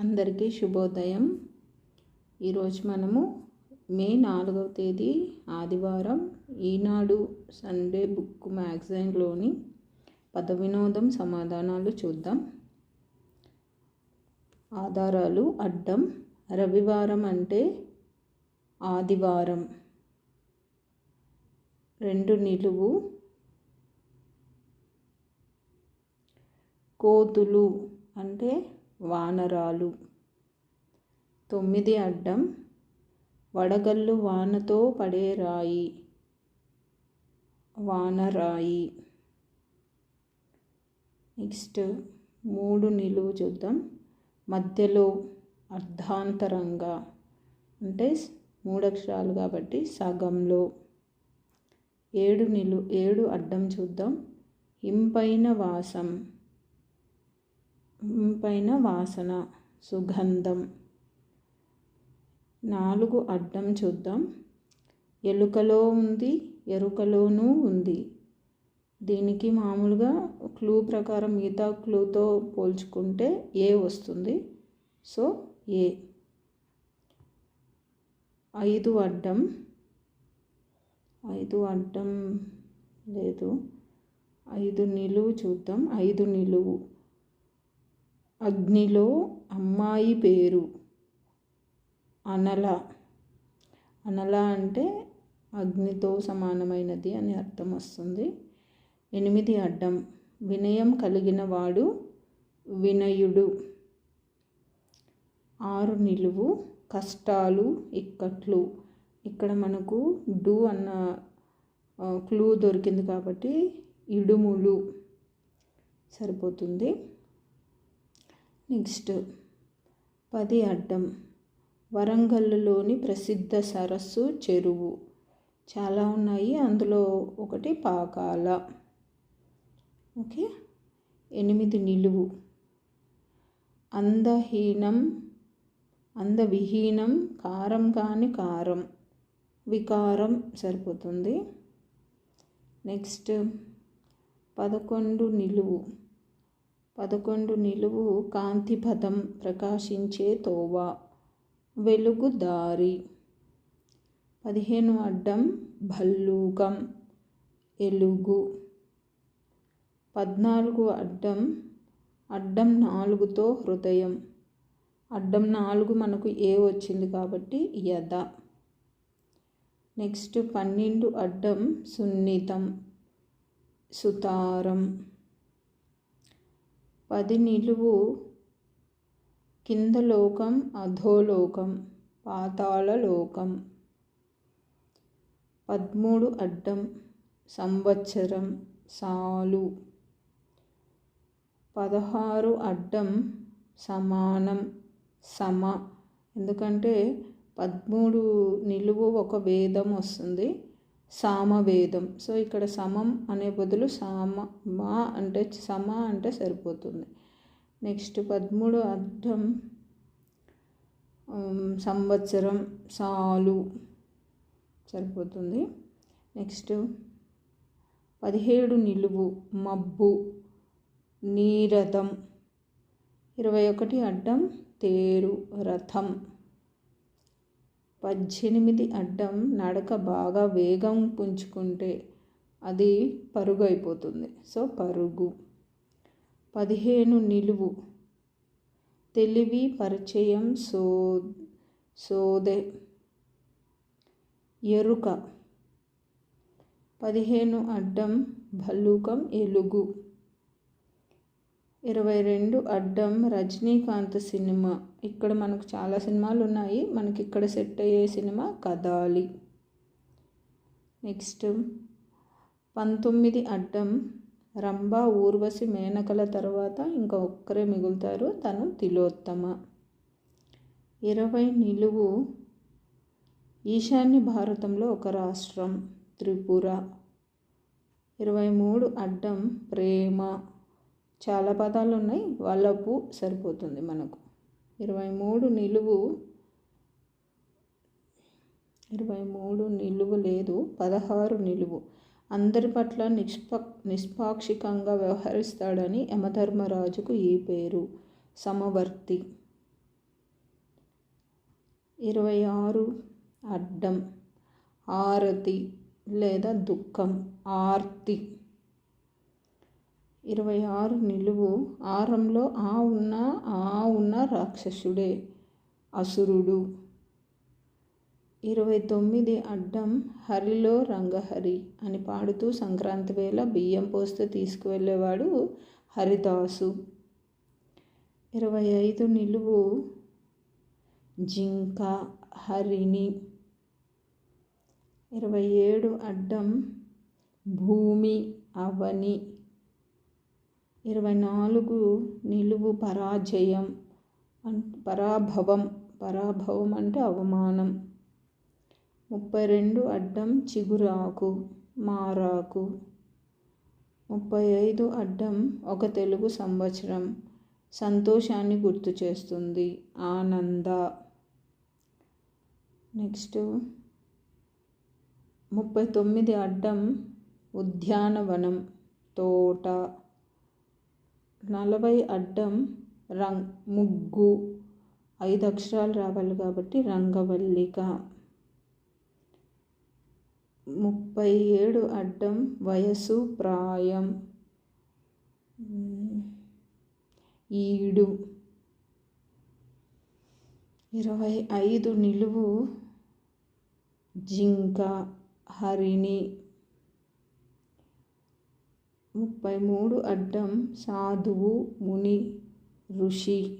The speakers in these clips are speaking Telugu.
అందరికీ శుభోదయం. ఈరోజు మనము మే నాలుగవ తేదీ ఆదివారం. ఈనాడు సండే బుక్ మ్యాగజైన్లోని పద వినోదం సమాధానాలు చూద్దాం. ఆధారాలు అడ్డం. రవివారం అంటే ఆదివారం. రెండు నిలువు. కోతులు అంటే వానరాలు. తొమ్మిది అడ్డం వడగళ్ళు వానతో పడే రాయి వానరాయి. నెక్స్ట్ మూడు నిలువు చూద్దాం. మధ్యలో అర్ధాంతరంగా అంటే మూడక్షరాలు కాబట్టి సగంలో. ఏడు నిలు ఏడు అడ్డం చూద్దాం. ఇంపైన వాసం. పైన వాసన సుగంధం. నాలుగు అడ్డం చూద్దాం. ఎలుకలో ఉంది ఎరుకలోనూ ఉంది. దీనికి మామూలుగా క్లూ ప్రకారం మిగతా క్లూతో పోల్చుకుంటే ఏ వస్తుంది? So A. ఐదు అడ్డం. ఐదు అడ్డం లేదు. ఐదు నిలువు చూద్దాం. ఐదు నిలువు. అగ్నిలో అమ్మాయి పేరు అనల. అనల అంటే అగ్నితో సమానమైనది అని అర్థం వస్తుంది. ఎనిమిది అడ్డం. వినయం కలిగిన వాడు వినయుడు. ఆరు నిలువు. కష్టాలు ఇక్కట్లు. ఇక్కడ మనకు డు అన్న క్లూ దొరికింది కాబట్టి ఇడుములు సరిపోతుంది. నెక్స్ట్. పది అడ్డం. వరంగల్లులోని ప్రసిద్ధ సరస్సు చెరువు. చాలా ఉన్నాయి. అందులో ఒకటి పాకాల. ఓకే? ఎనిమిది నిలువు. అందహీనం అందవిహీనం కారం కాని కారం. వికారం సరిపోతుంది. నెక్స్ట్. పదకొండు నిలువు. పదకొండు నిలువు కాంతిపథం ప్రకాశించే తోవ. వెలుగు దారి. పదిహేను అడ్డం భల్లూకం. ఎలుగు. పద్నాలుగు అడ్డం అడ్డం నాలుగుతో హృదయం. అడ్డం నాలుగు మనకు ఏ వచ్చింది కాబట్టి యద నెక్స్ట్ పన్నెండు అడ్డం సున్నితం సుతారం. పది నిలువు కింద లోకం అధోలోకం పాతాళ లోకం పదమూడు అడ్డం సంవత్సరం సాలు. పదహారు అడ్డం సమానం సమ. ఎందుకంటే పదమూడు నిలువు ఒక వేదం వస్తుంది. సామవేదం. సో ఇక్కడ సమం అనే బదులు సామ మా అంటే సమ అంటే సరిపోతుంది. నెక్స్ట్ పదమూడు అర్థం. సంవత్సరం సాలు సరిపోతుంది. నెక్స్ట్ పదిహేడు నిలువు మబ్బు నీరథం. ఇరవై ఒకటి అడ్డం తేరు రథం. పద్దెనిమిది అడ్డం నడక బాగా వేగం పుంజుకుంటే అది పరుగు అయిపోతుంది సో పరుగు. పదిహేను నిలువు. తెలివి పరిచయం సో సోదే. ఎరుక. పదిహేను అడ్డం భల్లూకం ఎలుగు. ఇరవై రెండు అడ్డం రజనీకాంత్ సినిమా. ఇక్కడ మనకు చాలా సినిమాలు ఉన్నాయి. మనకి ఇక్కడ సెట్ అయ్యే సినిమా కదాలి నెక్స్ట్ పంతొమ్మిది అడ్డం. రంభ ఊర్వశి మేనకల తర్వాత ఇంకా ఒక్కరే మిగులుతారు. తను తిలోత్తమ. ఇరవై నిలువు. ఈశాన్య భారతంలో ఒక రాష్ట్రం త్రిపుర. ఇరవై మూడు అడ్డం ప్రేమ. చాలా పదాలు ఉన్నాయి. వాళ్ళపు సరిపోతుంది మనకు. ఇరవై మూడు నిలువు ఇరవై మూడు నిలువు లేదు పదహారు నిలువు. అందరి పట్ల నిష్ప నిష్పాక్షికంగా వ్యవహరిస్తాడని యమధర్మరాజుకు ఈ పేరు. సమవర్తి. ఇరవై ఆరు అడ్డం. ఆరతి లేదా దుఃఖం. ఆర్తి. ఇరవై ఆరు నిలువు ఆరంలో ఆ ఉన్న ఆ ఉన్న రాక్షసుడే అసురుడు. ఇరవై తొమ్మిది అడ్డం హరిలో రంగహరి అని పాడుతూ సంక్రాంతి వేళ బియ్యం పోస్తే తీసుకువెళ్ళేవాడు హరిదాసు. ఇరవై ఐదు నిలువు జింక హరిణి. ఇరవై ఏడు అడ్డం భూమి అవని. ఇరవై నాలుగు నిలువు పరాజయం పరాభవం పరాభవం అంటే అవమానం. ముప్పై రెండు అడ్డం చిగురాకు మారాకు. ముప్పై ఐదు అడ్డం ఒక తెలుగు సంవత్సరం సంతోషాన్ని గుర్తు చేస్తుంది ఆనంద. నెక్స్ట్ ముప్పై తొమ్మిది అడ్డం ఉద్యానవనం తోట. నలభై అడ్డం రంగ్ ముగ్గు ఐదు అక్షరాలు రావాలి కాబట్టి రంగవల్లిక. ముప్పై ఏడు అడ్డం వయసు ప్రాయం. ఈడు. ఇరవై ఐదు నిలువు జింక హరిణి. ముప్పై మూడు అడ్డం సాధువు ముని ఋషి.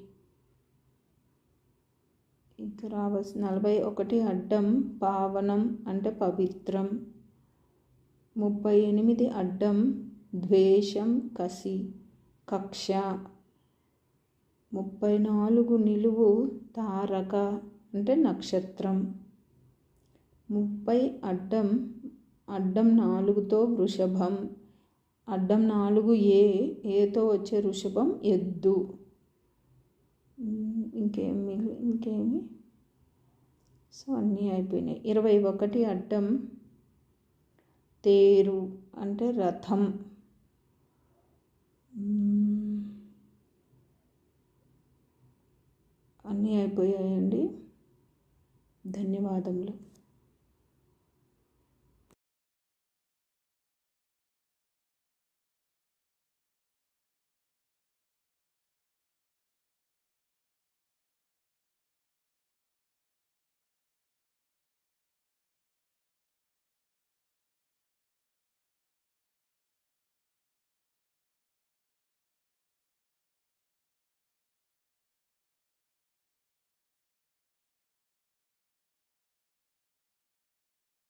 ఇంకా రావాల్సి నలభై ఒకటి అడ్డం పావనం అంటే పవిత్రం. ముప్పై ఎనిమిది అడ్డం ద్వేషం కసి కక్ష. ముప్పై నాలుగు నిలువు తారక అంటే నక్షత్రం. ముప్పై అడ్డం అడ్డం నాలుగుతో వృషభం. అడ్డం నాలుగు ఏ ఏతో వచ్చే వృషభం ఎద్దు. ఇంకేమి ఇంకేమి? సో అన్నీ అయిపోయినాయి. ఇరవై ఒకటి అడ్డం తేరు అంటే రథం. అన్నీ అయిపోయాయండి. ధన్యవాదములు.